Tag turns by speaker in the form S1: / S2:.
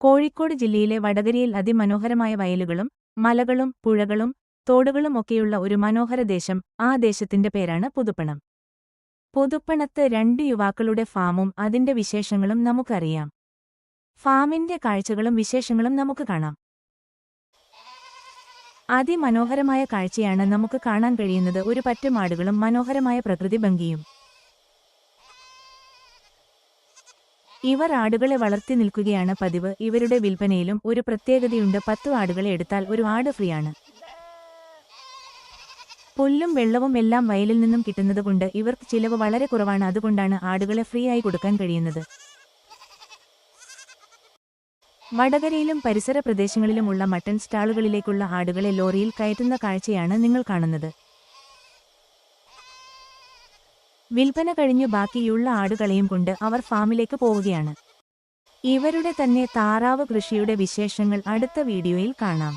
S1: കോഴിക്കോട് ജില്ലയിലെ വടകരയിൽ അതിമനോഹരമായ വയലുകളും മലകളും പുഴകളും തോടുകളും ഒക്കെയുള്ള ഒരു മനോഹര ദേശം ആ ദേശത്തിന്റെ പേരാണ് പുതുപ്പണം. പുതുപ്പണത്ത് രണ്ട് യുവാക്കളുടെ ഫാമും അതിന്റെ വിശേഷങ്ങളും നമുക്കറിയാം. ഫാമിന്റെ കാഴ്ചകളും വിശേഷങ്ങളും നമുക്ക് കാണാം. അതിമനോഹരമായ കാഴ്ചയാണ് നമുക്ക് കാണാൻ കഴിയുന്നത്. ഒരു പറ്റുമാടുകളും മനോഹരമായ പ്രകൃതി ഭംഗിയും. ഇവർ ആടുകളെ വളർത്തി നിൽക്കുകയാണ് പതിവ്. ഇവരുടെ വിൽപ്പനയിലും ഒരു പ്രത്യേകതയുണ്ട്. പത്തു ആടുകളെ എടുത്താൽ ഒരു ആട് ഫ്രീ ആണ് പുല്ലും വെള്ളവും എല്ലാം വയലിൽ നിന്നും കിട്ടുന്നതുകൊണ്ട് ഇവർക്ക് ചിലവ് വളരെ കുറവാണ്. അതുകൊണ്ടാണ് ആടുകളെ ഫ്രീ ആയി കൊടുക്കാൻ കഴിയുന്നത്. വടകരയിലും പരിസര പ്രദേശങ്ങളിലുമുള്ള മട്ടൺ സ്റ്റാളുകളിലേക്കുള്ള ആടുകളെ ലോറിയിൽ കയറ്റുന്ന കാഴ്ചയാണ് നിങ്ങൾ കാണുന്നത്. വിൽപ്പന കഴിഞ്ഞു ബാക്കിയുള്ള ആടുകളെയും കൊണ്ട് അവർ ഫാമിലേക്ക് പോവുകയാണ്. ഇവരുടെ തന്നെ താറാവ് കൃഷിയുടെ വിശേഷങ്ങൾ അടുത്ത വീഡിയോയിൽ കാണാം.